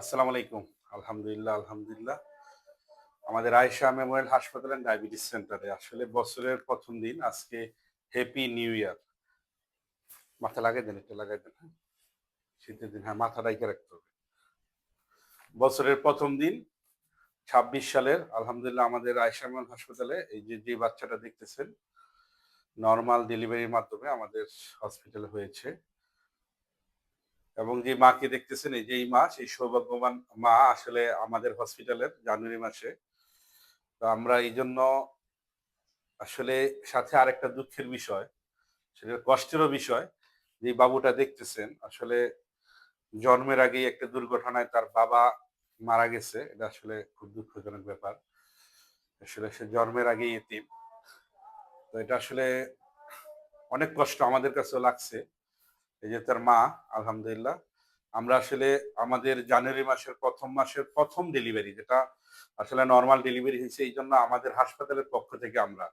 আসসালামু আলাইকুম। আলহামদুলিল্লাহ আলহামদুলিল্লাহ। আমাদের আয়েশা মেমোরিয়াল হাসপাতাল অ্যান্ড ডায়াবেটিস সেন্টারে আসলে বছরের প্রথম দিন, আজকে হ্যাপি নিউ ইয়ার মাথা লাগাই দেন, একটু লাগাই দেন হ্যাঁ? শীতের দিন হ্যাঁ মাথা রাইকে রাখতে হবে। বছরের প্রথম দিন, ছাব্বিশ সালের, আলহামদুলিল্লাহ, আমাদের আয়েশা মেমোরিয়াল হাসপাতালে এই যে যে বাচ্চাটা দেখতেছেন নর্মাল ডেলিভারির মাধ্যমে আমাদের হসপিটালে হয়েছে। এবং যে মাকে দেখতেছেন, এই যে এই মা, সেই সৌভাগ্যবান মা আসলে আমাদের হসপিটালের জানুয়ারি মাসে। তো আমরা এই জন্য আসলে সাথে আরেকটা দুঃখের বিষয়, সেটা কষ্টেরও বিষয়। যে বাবুটা দেখতেছেন, আসলে জন্মের আগেই একটা দুর্ঘটনায় তার বাবা মারা গেছে। এটা আসলে খুব দুঃখজনক ব্যাপার। আসলে সে জন্মের আগেই এতিম। তো এটা আসলে অনেক কষ্ট আমাদের কাছেও লাগছে। এই যে তার মা, আলহামদুলিল্লাহ। আমরা আসলে আমাদের জানুয়ারি মাসের প্রথম মাসের প্রথম ডেলিভারি যেটা আসলে নর্মাল ডেলিভারি হয়েছে, এই জন্য আমাদের হাসপাতালের পক্ষ থেকে আমরা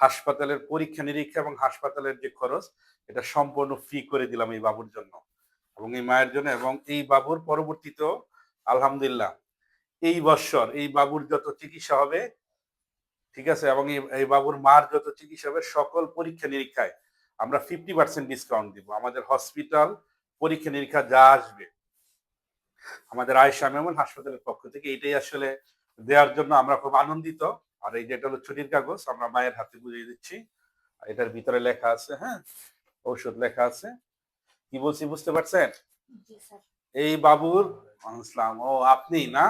হাসপাতালের পরীক্ষা নিরীক্ষা এবং হাসপাতালের যে খরচ, এটা সম্পূর্ণ ফ্রি করে দিলাম এই বাবুর জন্য এবং এই মায়ের জন্য এবং এই বাবুর পরবর্তীতেও আলহামদুলিল্লাহ, এই বৎসর এই বাবুর যত চিকিৎসা হবে, ঠিক আছে, এবং এই- এই বাবুর মার যত চিকিৎসা হবে, সকল পরীক্ষা নিরীক্ষায় আমরা ফিফটি পার্সেন্ট ডিসকাউন্ট দিব। আমাদের হসপিটাল পরীক্ষা নিরীক্ষা যা আসবে। আমাদের আয়সা মেমন হাসপাতালের পক্ষ থেকে এটাই আসলে দেওয়ার জন্য আমরা খুব আনন্দিত। আর এই যেটা হলো ছুটির কাগজ আমরা মায়ের হাতে বুঝিয়ে দিচ্ছি। আর এটার ভিতরে লেখা আছে হ্যাঁ? ঔষধ লেখা আছে। কি বলছি বুঝতে পারছেন? এই বাবুর ইসলাম ও আপনি না?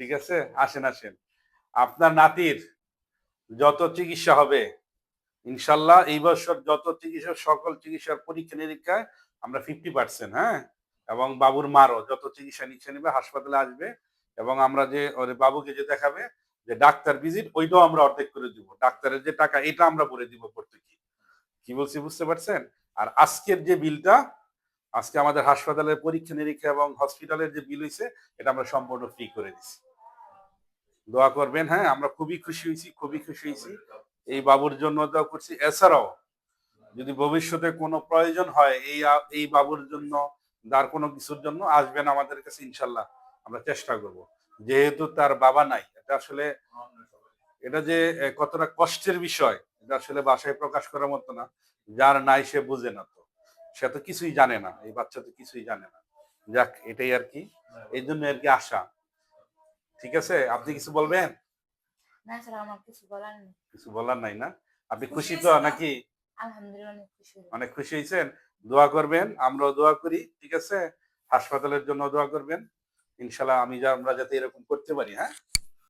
ঠিক আছে আসেন আসেন। আপনার নাতির যত চিকিৎসা হবে ইনশাল্লাহ এই বছর যত চিকিৎসা সকল চিকিৎসার পরীক্ষা নিরীক্ষায় আমরা ফিফটি পার্সেন্ট হ্যাঁ? এবং বাবুর মারও যত চিকিৎসা নিচ্ছে নিবে, হাসপাতালে আসবে এবং আমরা যে ওর বাবুকে যে দেখাবে যে ডাক্তার ভিজিট ওইটাও আমরা অর্ধেক করে দিব। ডাক্তারের যে টাকা, এটা আমরা ভরে দিব প্রত্যেকে কি বলছি বুঝতে পারছেন? আর আজকের যে বিলটা, আজকে আমাদের হাসপাতালের পরীক্ষা নিরীক্ষা এবং হসপিটালের যে বিল হয়েছে এটা আমরা সম্পূর্ণ ফ্রি করে দিছি। দোয়া করবেন হ্যাঁ? আমরা খুবই খুশি হয়েছি খুবই খুশি হয়েছি এই বাবুর জন্য দোয়া করছি। এছাড়াও যদি ভবিষ্যতে কোনো প্রয়োজন হয়, এই এই বাবুর জন্য তার কোনো কিছুর জন্য আসবেন আমাদের কাছে ইনশাল্লাহ। আমরা চেষ্টা করব। যেহেতু তার বাবা নাই, এটা আসলে এটা যে কতটা কষ্টের বিষয়, এটা আসলে বাসায় প্রকাশ করার মতো না। যার নাই সে বুঝে না তো। সে তো কিছুই জানে না, এই বাচ্চা তো কিছুই জানে না। যাক, এটাই আর কি। এই জন্য আর কি আশা। ঠিক আছে? আপনি কিছু বলবেন? না স্যার আমার কিছু বলার নেই। কিছু বলার নাই না? আপনি খুশি তো নাকি? আলহামদুলিল্লাহ অনেক খুশি অনেক খুশি হয়েছেন? দোয়া করবেন আমরাও দোয়া করি ঠিক আছে? হাসপাতালের জন্য দোয়া করবেন। ইনশাল্লাহ আমি যা আমরা যাতে এরকম করতে পারি হ্যাঁ?